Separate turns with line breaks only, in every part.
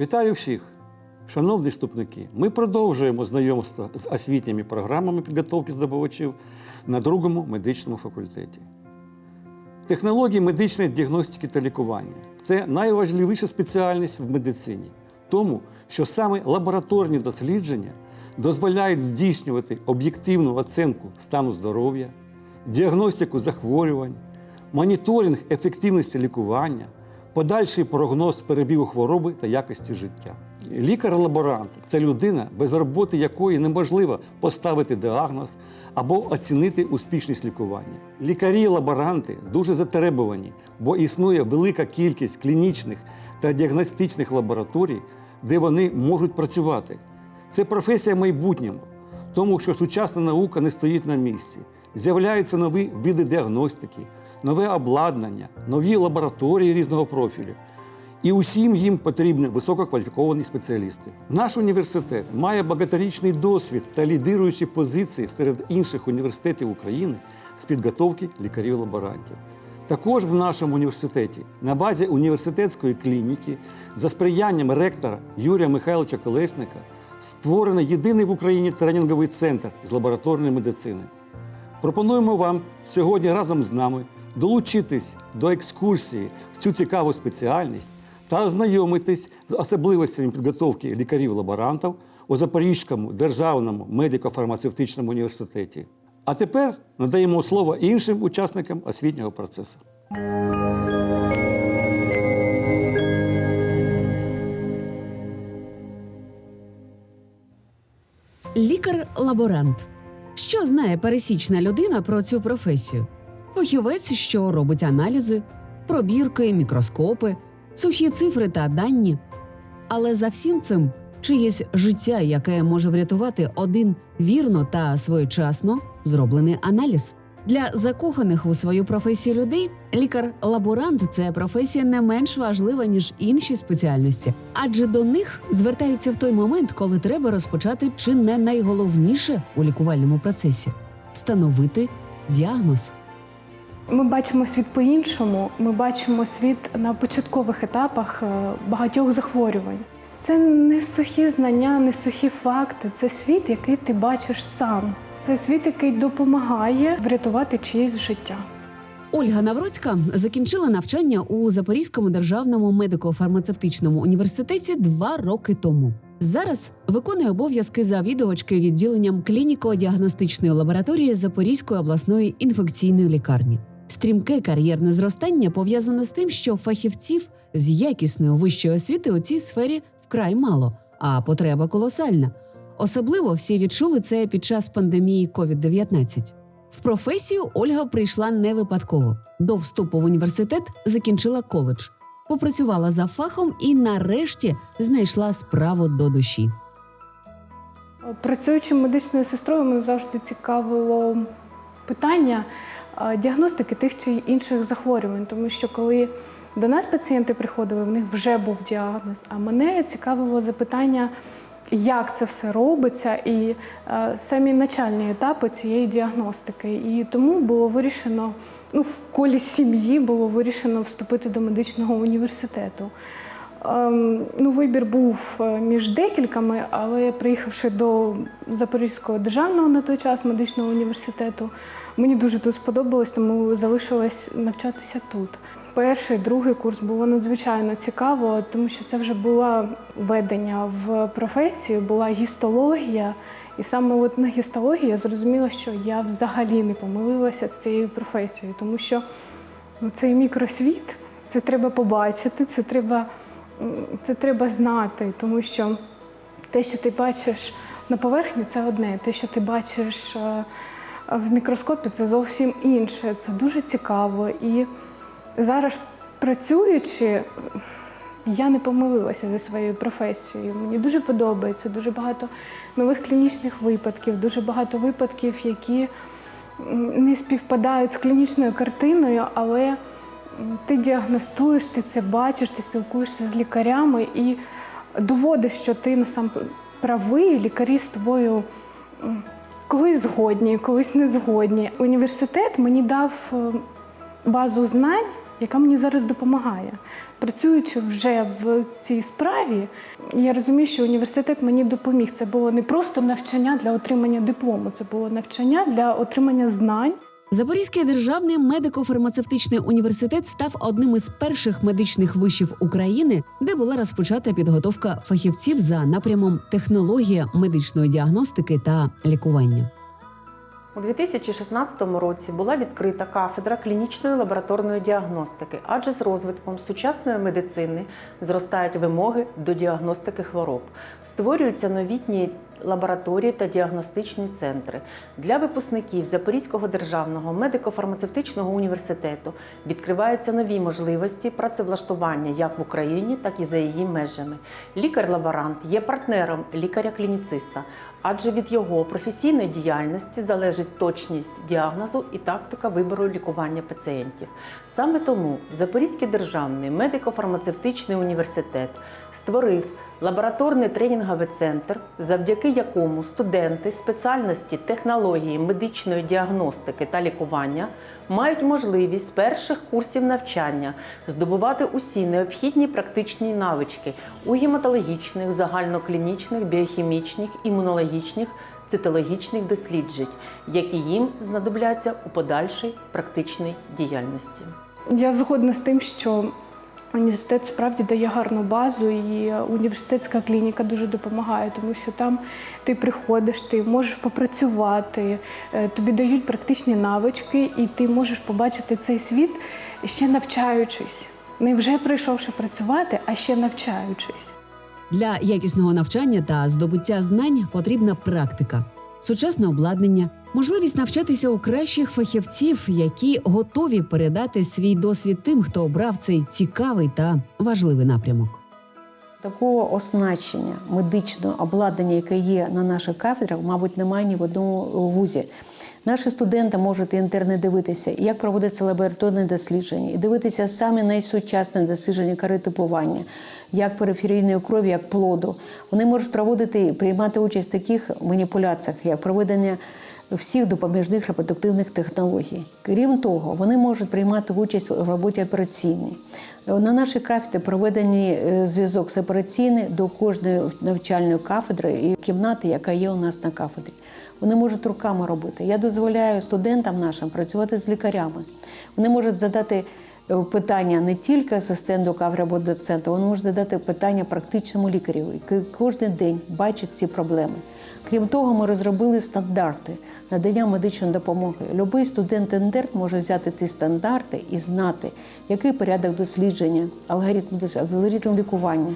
Вітаю всіх! Шановні вступники, ми продовжуємо знайомство з освітніми програмами підготовки здобувачів на другому медичному факультеті. Технології медичної діагностики та лікування це найважливіша спеціальність в медицині, тому що саме лабораторні дослідження дозволяють здійснювати об'єктивну оцінку стану здоров'я, діагностику захворювань, моніторинг ефективності лікування, подальший прогноз перебігу хвороби та якості життя. Лікар-лаборант це людина, без роботи якої неможливо поставити діагноз або оцінити успішність лікування. Лікарі-лаборанти дуже затребувані, бо існує велика кількість клінічних та діагностичних лабораторій, де вони можуть працювати. Це професія майбутнього, тому що сучасна наука не стоїть на місці. З'являються нові види діагностики, нове обладнання, нові лабораторії різного профілю. І усім їм потрібні висококваліфіковані спеціалісти. Наш університет має багаторічний досвід та лідируючі позиції серед інших університетів України з підготовки лікарів-лаборантів. Також в нашому університеті на базі університетської клініки за сприянням ректора Юрія Михайловича Колесника створений єдиний в Україні тренінговий центр з лабораторної медицини. Пропонуємо вам сьогодні разом з нами долучитись до екскурсії в цю цікаву спеціальність та ознайомитись з особливостями підготовки лікарів-лаборантів у Запорізькому державному медико-фармацевтичному університеті. А тепер надаємо слово іншим учасникам освітнього процесу.
Лікар-лаборант. Що знає пересічна людина про цю професію? Фахівець, що робить аналізи, пробірки, мікроскопи, сухі цифри та дані. Але за всім цим чиєсь життя, яке може врятувати один вірно та своєчасно зроблений аналіз. Для закоханих у свою професію людей лікар-лаборант це професія не менш важлива ніж інші спеціальності, адже до них звертаються в той момент, коли треба розпочати чи не найголовніше у лікувальному процесі встановити діагноз.
Ми бачимо світ по-іншому. Ми бачимо світ на початкових етапах е, багатьох захворювань. Це не сухі знання, не сухі факти. Це світ, який ти бачиш сам. Це світ, який допомагає врятувати чиєсь життя.
Ольга Навроцька закінчила навчання у Запорізькому державному медико-фармацевтичному університеті два роки тому. Зараз виконує обов'язки завідувачки відділенням клініко-діагностичної лабораторії Запорізької обласної інфекційної лікарні. Стрімке кар'єрне зростання пов'язане з тим, що фахівців з якісною вищою освітою у цій сфері вкрай мало, а потреба колосальна. Особливо всі відчули це під час пандемії COVID-19. В професію Ольга прийшла не випадково. До вступу в університет закінчила коледж, попрацювала за фахом і нарешті знайшла справу до душі.
Працюючи медичною сестрою, мене завжди цікавило питання діагностики тих чи інших захворювань, тому що коли до нас пацієнти приходили, в них вже був діагноз. А мене цікавило запитання, як це все робиться, і е, самі начальні етапи цієї діагностики. І тому було вирішено, ну, в колі сім'ї було вирішено вступити до медичного університету. Ем, Ну, вибір був е, між декількома, але приїхавши до Запорізького державного на той час медичного університету, мені дуже тут сподобалось, тому залишилась навчатися тут. Перший, другий курс було надзвичайно цікаво, тому що це вже було введення в професію, була гістологія. І саме от на гістології я зрозуміла, що я взагалі не помилилася з цією професією, тому що ну, цей мікросвіт, це треба побачити, це треба, це треба знати, тому що те, що ти бачиш на поверхні, це одне. Те, що ти бачиш е, в мікроскопі, це зовсім інше. Це дуже цікаво. І зараз працюючи, я не помилилася зі своєю професією. Мені дуже подобається, дуже багато нових клінічних випадків, дуже багато випадків, які не співпадають з клінічною картиною, але ти діагностуєш, ти це бачиш, ти спілкуєшся з лікарями і доводиш, що ти насам правий, лікарі з тобою колись згодні, колись не згодні. Університет мені дав е, базу знань яка мені зараз допомагає. Працюючи вже в цій справі, я розумію, що університет мені допоміг. Це було не просто навчання для отримання диплому, це було навчання для отримання знань.
Запорізький державний медико-фармацевтичний університет став одним із перших медичних вишів України, де була розпочата підготовка фахівців за напрямом технологія медичної діагностики та лікування.
У 2016 році була відкрита кафедра клінічної лабораторної діагностики, адже з розвитком сучасної медицини зростають вимоги до діагностики хвороб. Створюються новітні лабораторії та діагностичні центри. Для випускників Запорізького державного медико-фармацевтичного університету відкриваються нові можливості працевлаштування як в Україні, так і за її межами. Лікар-лаборант є партнером лікаря-клініциста, адже від його професійної діяльності залежить точність діагнозу і тактика вибору лікування пацієнтів. Саме тому Запорізький державний медико-фармацевтичний університет створив лабораторний тренінговий центр, завдяки якому студенти спеціальності технології медичної діагностики та лікування мають можливість з перших курсів навчання здобувати усі необхідні практичні навички у гематологічних, загальноклінічних, біохімічних, імунологічних, цитологічних досліджень, які їм знадобляться у подальшій практичній діяльності.
Я згодна з тим, що університет справді дає гарну базу, і університетська клініка дуже допомагає, тому що там ти приходиш, ти можеш попрацювати, е, тобі дають практичні навички, і ти можеш побачити цей світ ще навчаючись. Не вже прийшовши працювати, а ще навчаючись.
Для якісного навчання та здобуття знань потрібна практика, сучасне обладнання, можливість навчатися у кращих фахівців, які готові передати свій досвід тим, хто обрав цей цікавий та важливий напрямок.
Такого оснащення медичного обладнання, яке є на наших кафедрах, мабуть, немає ні в одному вузі. Наші студенти можуть інтерне дивитися, як проводиться лабораторне дослідження, і дивитися самі найсучасні дослідження каритипування, як периферійної крові, як плоду. Вони можуть проводити приймати участь в таких маніпуляціях, як проведення всіх допоміжних репродуктивних технологій. Крім того, вони можуть приймати участь в роботі операційній. На нашій кафедрі проведений е, зв'язок з операційною до кожної навчальної кафедри і кімнати, яка є у нас на кафедрі. Вони можуть руками робити. Я дозволяю студентам нашим працювати з лікарями. Вони можуть задати е, питання не тільки асистенту кафедри або доценту, вони можуть задати питання практичному лікарю, який кожен день бачить ці проблеми. Крім того, ми розробили стандарти надання медичної допомоги. Любий студент інтерн може взяти ці стандарти і знати, який порядок дослідження, алгоритм, алгоритм лікування.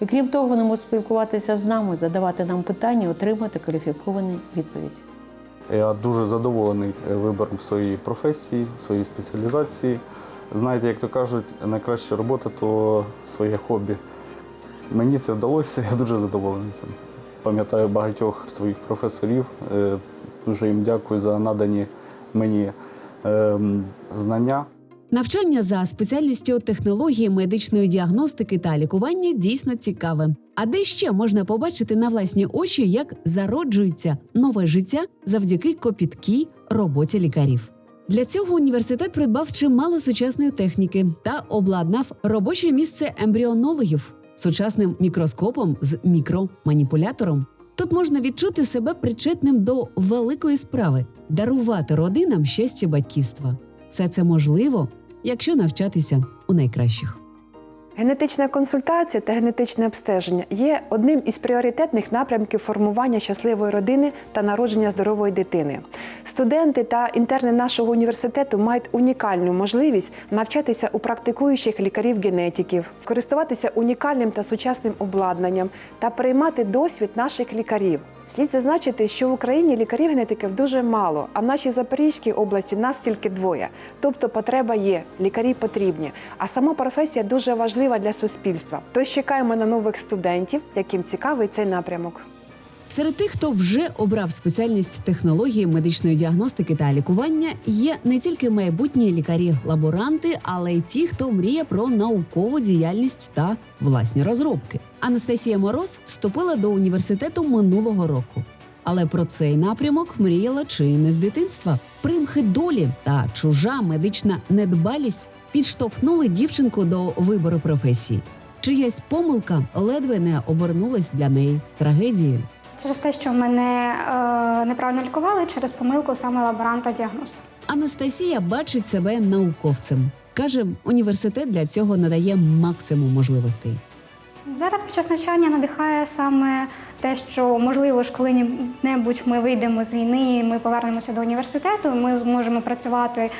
І крім того, вони можуть спілкуватися з нами, задавати нам питання, отримати кваліфіковані відповіді.
Я дуже задоволений е, вибором своєї професії, своєї спеціалізації. Знаєте, як то кажуть, найкраща робота то своє хобі. Мені це вдалося, я дуже задоволений цим. Пам'ятаю багатьох своїх професорів. е, Дуже їм дякую за надані мені ем, знання.
Навчання за спеціальністю технології медичної діагностики та лікування дійсно цікаве. А де ще можна побачити на власні очі, як зароджується нове життя завдяки копіткій роботі лікарів. Для цього університет придбав чимало сучасної техніки та обладнав робоче місце ембріонологів сучасним мікроскопом з мікроманіпулятором. Тут можна відчути себе причетним до великої справи дарувати родинам щастя батьківства. Все це можливо, якщо навчатися у найкращих.
Генетична консультація та генетичне обстеження є одним із пріоритетних напрямків формування щасливої родини та народження здорової дитини. Студенти та інтерни нашого університету мають унікальну можливість навчатися у практикуючих лікарів-генетиків, користуватися унікальним та сучасним обладнанням та переймати досвід наших лікарів. Слід зазначити, що в Україні лікарів-генетиків дуже мало, а в нашій Запорізькій області нас тільки двоє. Тобто потреба є, лікарі потрібні. А сама професія дуже важлива для суспільства. Тож чекаємо на нових студентів, яким цікавий цей напрямок.
Серед тих, хто вже обрав спеціальність технології медичної діагностики та лікування, є не тільки майбутні лікарі-лаборанти, але й ті, хто мріє про наукову діяльність та власні розробки. Анастасія Мороз вступила до університету минулого року. Але про цей напрямок мріяла чи не з дитинства. Примхи долі та чужа медична недбалість підштовхнули дівчинку до вибору професії. Чиясь помилка ледве не обернулась для неї трагедією.
Через те, що мене е, неправильно лікували через помилку саме лаборанта діагноста.
Анастасія бачить себе науковцем. Каже, університет для цього надає максимум можливостей.
Зараз під час навчання надихає саме те, що можливо ж коли-небудь ми вийдемо з війни, ми повернемося до університету. Ми зможемо працювати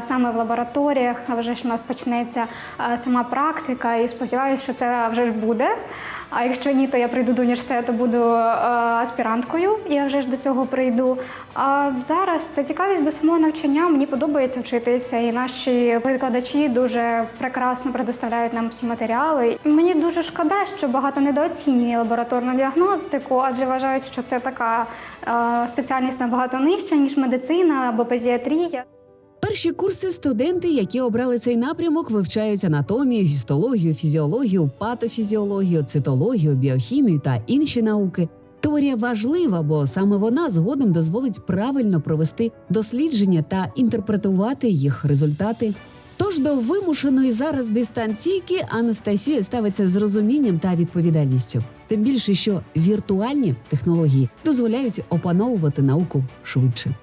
саме в лабораторіях. Вже ж у нас почнеться сама практика, і сподіваюся, що це вже ж буде. А якщо ні, то я прийду до університету, буду е, аспіранткою. Я вже ж до цього прийду. А зараз це цікавість до самого навчання. Мені подобається вчитися, і наші викладачі дуже прекрасно предоставляють нам всі матеріали. Мені дуже шкода, що багато недооцінює лабораторну діагностику, адже вважають, що це така е, спеціальність набагато нижча ніж медицина або педіатрія.
Перші курси студенти, які обрали цей напрямок, вивчають анатомію, гістологію, фізіологію, патофізіологію, цитологію, біохімію та інші науки. Теорія важлива, бо саме вона згодом дозволить правильно провести дослідження та інтерпретувати їх результати. Тож до вимушеної зараз дистанційки Анастасія ставиться з розумінням та відповідальністю. Тим більше, що віртуальні технології дозволяють опановувати науку швидше.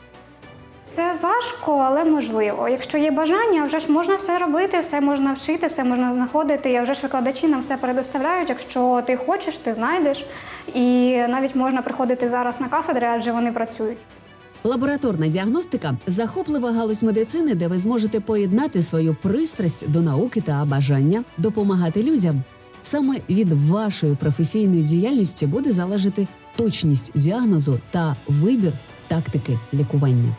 Це важко, але можливо. Якщо є бажання, вже ж можна все робити, все можна вчити, все можна знаходити. І вже ж викладачі нам все предоставляють. Якщо ти хочеш, ти знайдеш. І навіть можна приходити зараз на кафедри, адже вони працюють.
Лабораторна діагностика захоплива галузь медицини, де ви зможете поєднати свою пристрасть до науки та бажання допомагати людям. Саме від вашої професійної діяльності буде залежати точність діагнозу та вибір тактики лікування.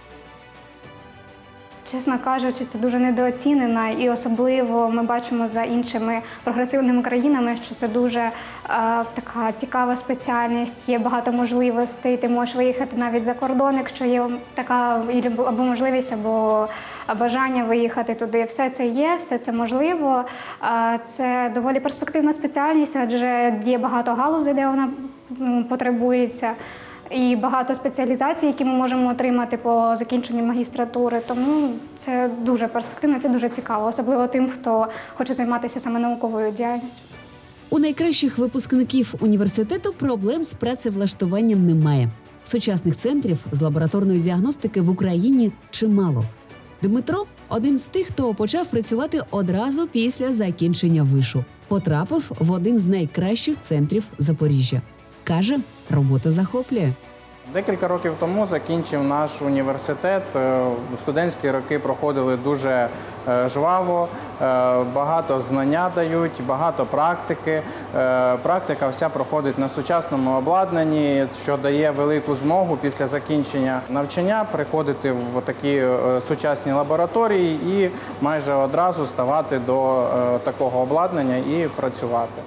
Чесно кажучи, це дуже недооцінено, і особливо ми бачимо за іншими прогресивними країнами, що це дуже е, така цікава спеціальність. Є багато можливостей. Ти можеш виїхати навіть за кордон, якщо є така або можливість, або бажання виїхати туди. Все це є, все це можливо. Е, це доволі перспективна спеціальність, адже є багато галузей, де вона потребується. І багато спеціалізацій, які ми можемо отримати по закінченню магістратури. Тому це дуже перспективно, це дуже цікаво, особливо тим, хто хоче займатися саме науковою діяльністю.
У найкращих випускників університету проблем з працевлаштуванням немає. Сучасних центрів з лабораторної діагностики в Україні чимало. Дмитро один з тих, хто почав працювати одразу після закінчення вишу. Потрапив в один з найкращих центрів Запоріжжя. Каже, робота захоплює.
Декілька років тому закінчив наш університет. Е, Студентські роки проходили дуже е, жваво, е, багато знання дають, багато практики. Практика вся проходить на сучасному обладнанні, що дає велику змогу після закінчення навчання приходити в такі сучасні лабораторії і майже одразу ставати до такого обладнання і працювати.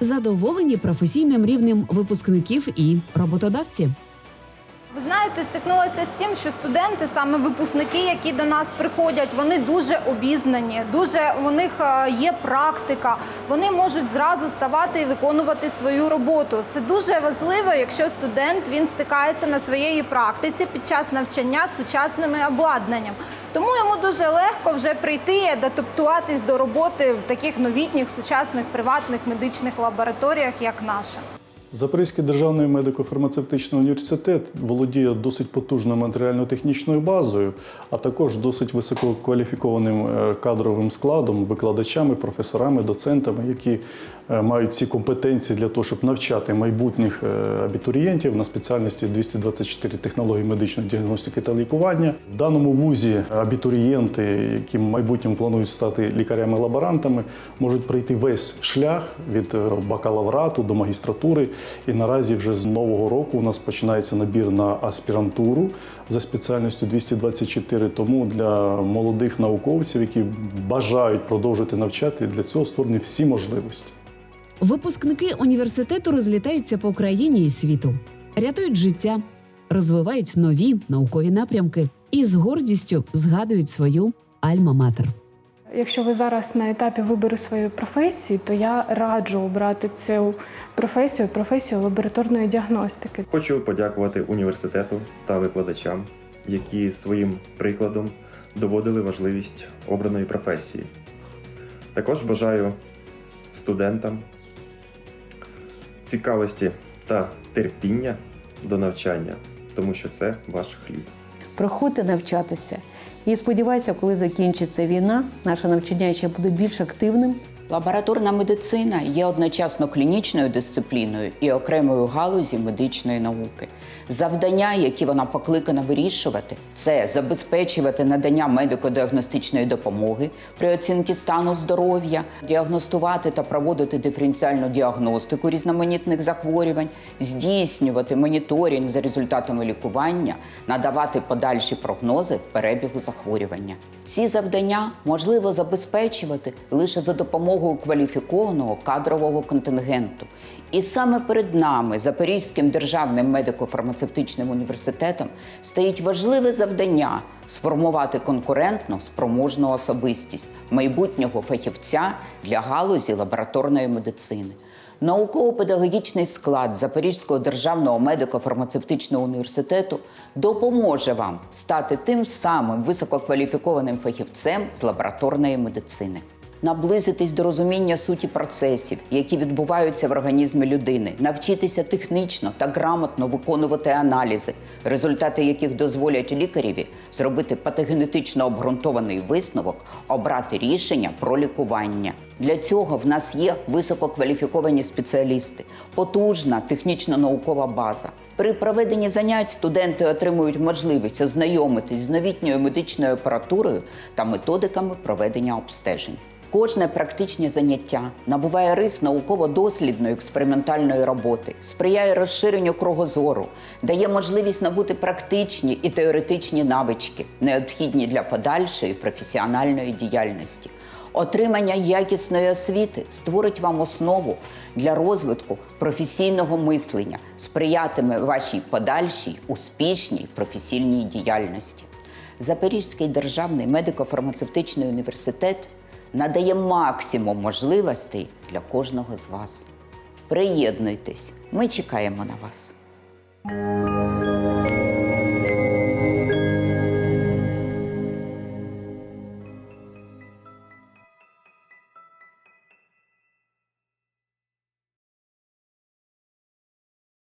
Задоволені професійним рівнем випускників і роботодавці.
Ви знаєте, стикнулася з тим, що студенти, саме випускники, які до нас приходять, вони дуже обізнані, дуже у них е, є практика. Вони можуть зразу ставати і виконувати свою роботу. Це дуже важливо, якщо студент він стикається на своєї практиці під час навчання з сучасними обладнанням. Тому йому дуже легко вже прийти і адаптуватись до роботи в таких новітніх сучасних приватних медичних лабораторіях, як наша.
Запорізький державний медико-фармацевтичний університет володіє досить потужною матеріально-технічною базою, а також досить висококваліфікованим е, кадровим складом, викладачами, професорами, доцентами, які мають всі компетенції для того, щоб навчати майбутніх е, абітурієнтів на спеціальності 224 технології медичної діагностики та лікування. В даному вузі абітурієнти, які в майбутньому планують стати лікарями-лаборантами, можуть пройти весь шлях від е, бакалаврату до магістратури. І наразі вже з нового року у нас починається набір на аспірантуру за спеціальністю 224. Тому для молодих науковців, які бажають продовжити навчати, для цього створені всі можливості.
Випускники університету розлітаються по країні і світу, рятують життя, розвивають нові наукові напрямки і з гордістю згадують свою альма-матер.
Якщо ви зараз на етапі вибору своєї професії, то я раджу обрати цю професію, професію лабораторної діагностики.
Хочу подякувати університету та викладачам, які своїм прикладом доводили важливість обраної професії. Також бажаю студентам цікавості та терпіння до навчання, тому що це ваш хліб.
Проходьте навчатися. І сподіваюся, коли закінчиться війна, наше навчання ще буде більш активним.
Лабораторна медицина є одночасно клінічною дисципліною і окремою галузі медичної науки. Завдання, які вона покликана вирішувати, це забезпечувати надання медико-діагностичної допомоги при оцінці стану здоров'я, діагностувати та проводити диференціальну діагностику різноманітних захворювань, здійснювати моніторинг за результатами лікування, надавати подальші прогнози перебігу захворювання. Ці завдання можливо забезпечувати лише за допомогою кваліфікованого кадрового контингенту. І саме перед нами, Запорізьким державним медико-фармацевтичним університетом, стоїть важливе завдання сформувати конкурентну спроможну особистість майбутнього фахівця для галузі лабораторної медицини. Науково-педагогічний склад Запорізького державного медико-фармацевтичного університету допоможе вам стати тим самим висококваліфікованим фахівцем з лабораторної медицини. Наблизитись до розуміння суті процесів, які відбуваються в організмі людини, навчитися технічно та грамотно виконувати аналізи, результати яких дозволять лікареві зробити патогенетично обґрунтований висновок, обрати рішення про лікування. Для цього в нас є висококваліфіковані спеціалісти, потужна технічно-наукова база. При проведенні занять студенти отримують можливість ознайомитись з новітньою медичною апаратурою та методиками проведення обстежень. Кожне практичне заняття набуває рис науково-дослідної експериментальної роботи, сприяє розширенню кругозору, дає можливість набути практичні і теоретичні навички, необхідні для подальшої професіональної діяльності. Отримання якісної освіти створить вам основу для розвитку професійного мислення, сприятиме вашій подальшій успішній професійній діяльності. Запорізький державний медико-фармацевтичний університет надає максимум можливостей для кожного з вас. Приєднуйтесь, ми чекаємо на вас.